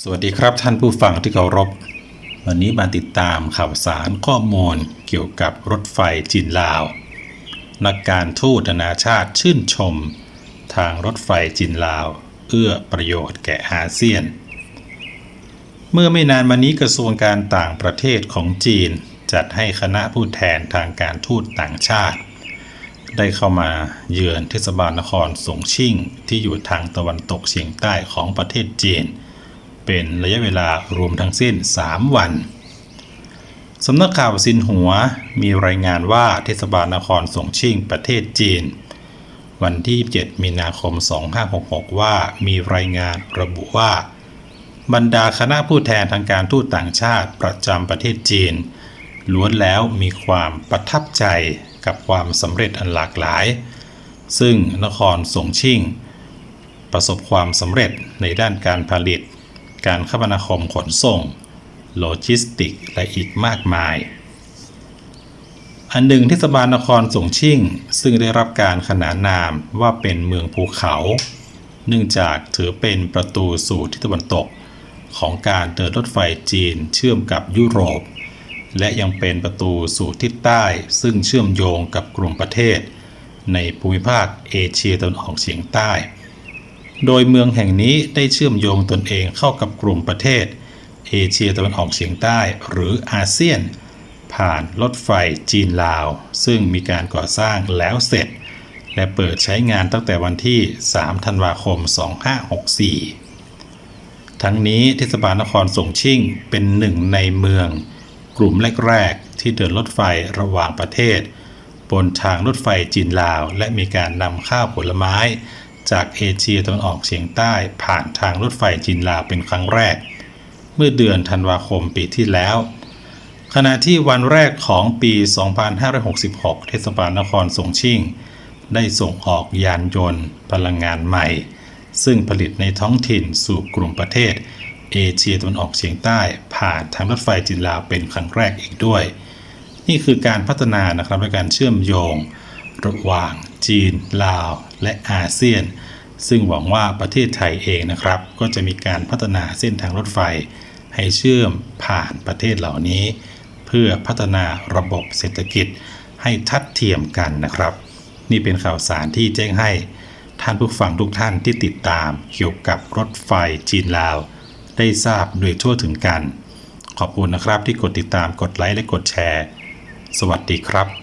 สวัสดีครับท่านผู้ฟังที่เคารพ วันนี้มาติดตามข่าวสารข้อมูลเกี่ยวกับรถไฟจีนลาว นักการทูตนานาชาติชื่นชม ทางรถไฟจีนลาว เอื้อประโยชน์แก่อาเซียน เมื่อไม่นานมานี้กระทรวงการต่างประเทศของจีน จัดให้คณะผู้แทนทางการทูตต่างชาติ ได้เข้ามาเยือนเทศบาลนครสงชิ่งที่อยู่ทางตะวันตกเฉียงใต้ของประเทศจีนเเป็นระยะเวลารวมทั้งสิ้น 3 วันสำนักข่าวซินหัวมีรายงานว่าเทศบาลนครสงชิ่งประเทศจีน วันที่ 7 มีนาคม 2566 ว่ามีรายงานระบุว่า บรรดาคณะผู้แทนทางการทูตต่างชาติประจำประเทศจีน ล้วนแล้วมีความประทับใจกับความสำเร็จอันหลากหลาย ซึ่งนครสงชิ่ง ประสบความสำเร็จในด้านการผลิต การคมนาคมขนส่ง โลจิสติก และอีกมากมาย อันหนึ่งเทศบาลนครสงชิ่ง ซึ่งได้รับการขนานนามว่าเป็นเมืองภูเขา เนื่องจากถือเป็นประตูสู่ทิศตะวันตก ของการเดินรถไฟจีนเชื่อมกับยุโรป และยังเป็นประตูสู่ทิศใต้ ซึ่งเชื่อมโยงกับกลุ่มประเทศ ในภูมิภาคเอเชียตะวันออกเฉียงใต้ โดยเมืองแห่งนี้ได้เชื่อมโยงตนเองเข้ากับกลุ่มประเทศ เอเชียตะวันออกเฉียงใต้หรืออาเซียน ผ่านรถไฟจีนลาว ซึ่งมีการก่อสร้างแล้วเสร็จ และเปิดใช้งานตั้งแต่วันที่ 3 ธันวาคม 2564 ทั้งนี้เทศบาลนครสงชิ่งเป็นหนึ่งในเมือง กลุ่มแรกๆที่เดินรถไฟระหว่างประเทศ บนทางรถไฟจีนลาว และมีการนำข้าวผลไม้ จากเอเชียตะวันออกเฉียงใต้ผ่านทางรถไฟจีนลาวเป็นครั้งแรก เมื่อเดือนธันวาคมปีที่แล้ว ขณะที่วันแรกของปี 2566 เทศบาลนครสงชิ่ง ได้ส่งออกยานยนต์ พลังงานใหม่ ซึ่งผลิตในท้องถิ่นสู่กลุ่มประเทศ เอเชียตะวันออกเฉียงใต้ ผ่านทางรถไฟจีนลาวเป็นครั้งแรกอีกด้วย นี่คือการพัฒนานะครับในการเชื่อมโยง ระหว่าง จีน ลาว และอาเซียน ซึ่งหวังว่าประเทศไทยเองนะครับ ก็จะมีการพัฒนาเส้นทางรถไฟ ให้เชื่อมผ่านประเทศเหล่านี้ เพื่อพัฒนาระบบเศรษฐกิจให้ทัดเทียมกันนะครับ นี่เป็นข่าวสารที่แจ้งให้ท่านผู้ฟังทุกท่านที่ติดตามเกี่ยวกับรถไฟจีนลาว ได้ทราบโดยทั่วถึงกัน ขอบคุณนะครับที่กดติดตามกดไลค์และกดแชร์ สวัสดีครับ